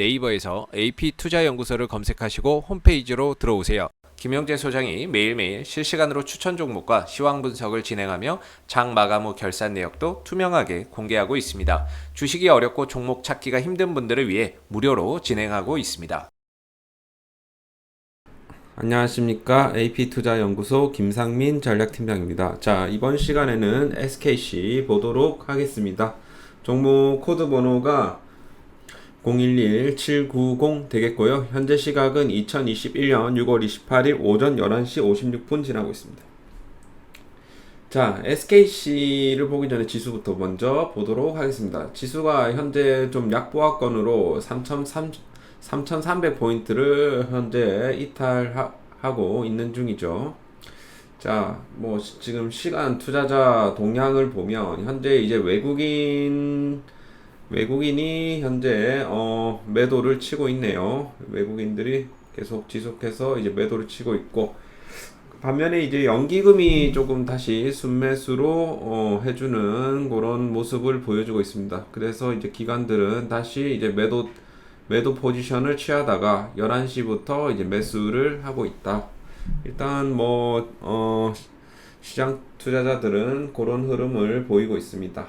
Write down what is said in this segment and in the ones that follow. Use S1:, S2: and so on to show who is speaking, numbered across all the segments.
S1: 네이버에서 AP투자연구소를 검색하시고 홈페이지로 들어오세요. 김영재 소장이 매일매일 실시간으로 추천 종목과 시황 분석을 진행하며 장 마감 후 결산 내역도 투명하게 공개하고 있습니다. 주식이 어렵고 종목 찾기가 힘든 분들을 위해 무료로 진행하고 있습니다.
S2: 안녕하십니까 AP투자연구소 김상민 전략팀장입니다. 자 이번 시간에는 SKC 보도록 하겠습니다. 종목 코드 번호가 011790 되겠고요. 현재 시각은 2021년 6월 28일 오전 11시 56분 지나고 있습니다. 자, SKC를 보기 전에 지수부터 먼저 보도록 하겠습니다. 지수가 현재 좀 약보합권으로 3,300포인트를 현재 이탈하고 있는 중이죠. 자, 뭐 시- 지금 시간 투자자 동향을 보면 현재 이제 외국인 외국인이 현재 어 매도를 치고 있네요. 외국인들이 계속 지속해서 이제 매도를 치고 있고 반면에 이제 연기금이 조금 다시 순매수로 어, 해주는 그런 모습을 보여주고 있습니다. 그래서 이제 기관들은 다시 이제 매도 매도 포지션을 취하다가 11시부터 이제 매수를 하고 있다. 일단 뭐 어, 시장 투자자들은 그런 흐름을 보이고 있습니다.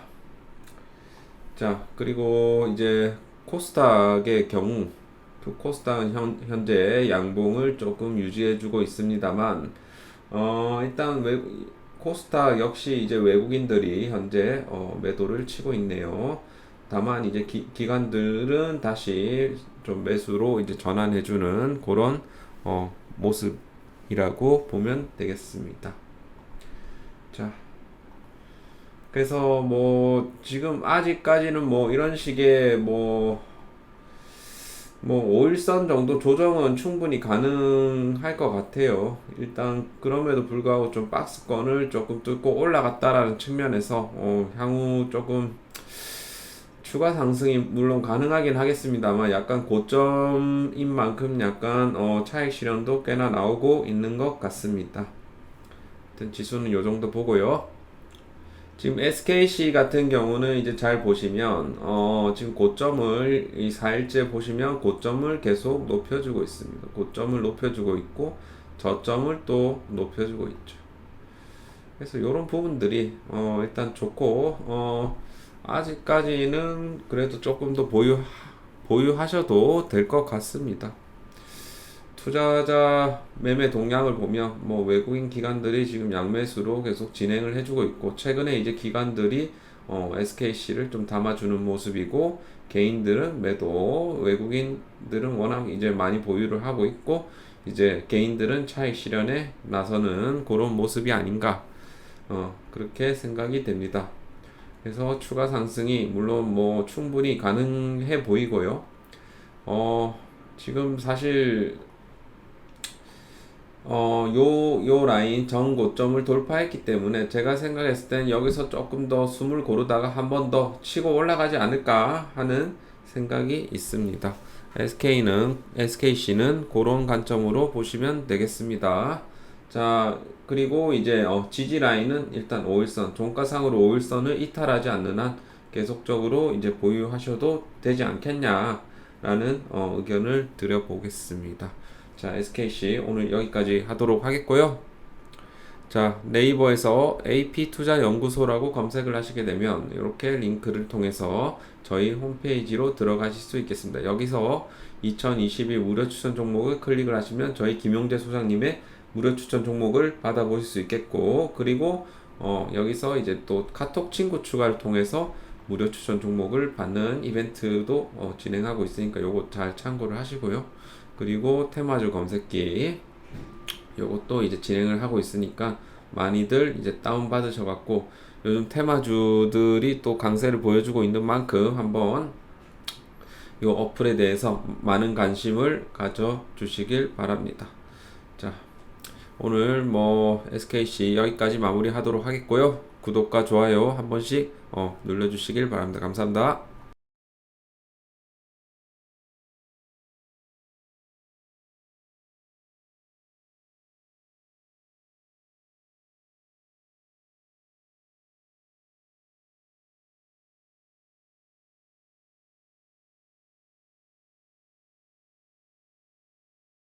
S2: 자, 그리고 이제 코스닥의 경우 그 코스닥은 현, 현재 양봉을 조금 유지해주고 있습니다만 어, 일단 외, 코스닥 역시 이제 외국인들이 현재 어, 매도를 치고 있네요. 다만 이제 기, 기관들은 다시 좀 매수로 이제 전환해주는 그런 어, 모습이라고 보면 되겠습니다. 자, 그래서 뭐 지금 아직까지는 뭐 이런 식의 뭐뭐 5일선 정도 조정은 충분히 가능할 것 같아요. 일단 그럼에도 불구하고 좀 박스권을 조금 뚫고 올라갔다라는 측면에서 어, 향후 조금 추가 상승이 물론 가능하긴 하겠습니다만 약간 고점인 만큼 약간 어, 차익 실현도 꽤나 나오고 있는 것 같습니다. 지수는 요 정도 보고요. 지금 SKC 같은 경우는 이제 잘 보시면 어 지금 고점을 이 4일째 보시면 고점을 계속 높여주고 있습니다. 고점을 높여주고 있고 저점을 또 높여주고 있죠. 그래서 이런 부분들이 어 일단 좋고 어 아직까지는 그래도 조금 더 보유 보유하셔도 될 것 같습니다. 투자자 매매 동향을 보면 뭐 외국인 기관들이 지금 양매수로 계속 진행을 해주고 있고 최근에 이제 기관들이 어, SKC를 좀 담아주는 모습이고 개인들은 매도 외국인들은 워낙 이제 많이 보유를 하고 있고 이제 개인들은 차익 실현에 나서는 그런 모습이 아닌가 어, 그렇게 생각이 됩니다. 그래서 추가 상승이 물론 뭐 충분히 가능해 보이고요. 어, 지금 사실 어, 요, 요 라인 전 고점을 돌파했기 때문에 제가 생각했을 땐 여기서 조금 더 숨을 고르다가 한 번 더 치고 올라가지 않을까 하는 생각이 있습니다. SK는, SKC는 그런 관점으로 보시면 되겠습니다. 자, 그리고 이제 어, 지지 라인은 일단 5일선, 종가상으로 5일선을 이탈하지 않는 한 계속적으로 이제 보유하셔도 되지 않겠냐라는 어, 의견을 드려보겠습니다. 자, SKC 오늘 여기까지 하도록 하겠고요. 자, 네이버에서 AP투자연구소라고 검색을 하시게 되면 이렇게 링크를 통해서 저희 홈페이지로 들어가실 수 있겠습니다. 여기서 2022 무료 추천 종목을 클릭을 하시면 저희 김용재 소장님의 무료 추천 종목을 받아보실 수 있겠고 그리고 어, 여기서 이제 또 카톡 친구 추가를 통해서 무료 추천 종목을 받는 이벤트도 어, 진행하고 있으니까 요거 잘 참고를 하시고요. 그리고 테마주 검색기 요것도 이제 진행을 하고 있으니까 많이들 이제 다운 받으셔 갖고 요즘 테마주들이 또 강세를 보여주고 있는 만큼 한번 요 어플에 대해서 많은 관심을 가져 주시길 바랍니다. 자, 오늘 뭐 SKC 여기까지 마무리하도록 하겠고요. 구독과 좋아요 한 번씩 어, 눌러주시길 바랍니다. 감사합니다.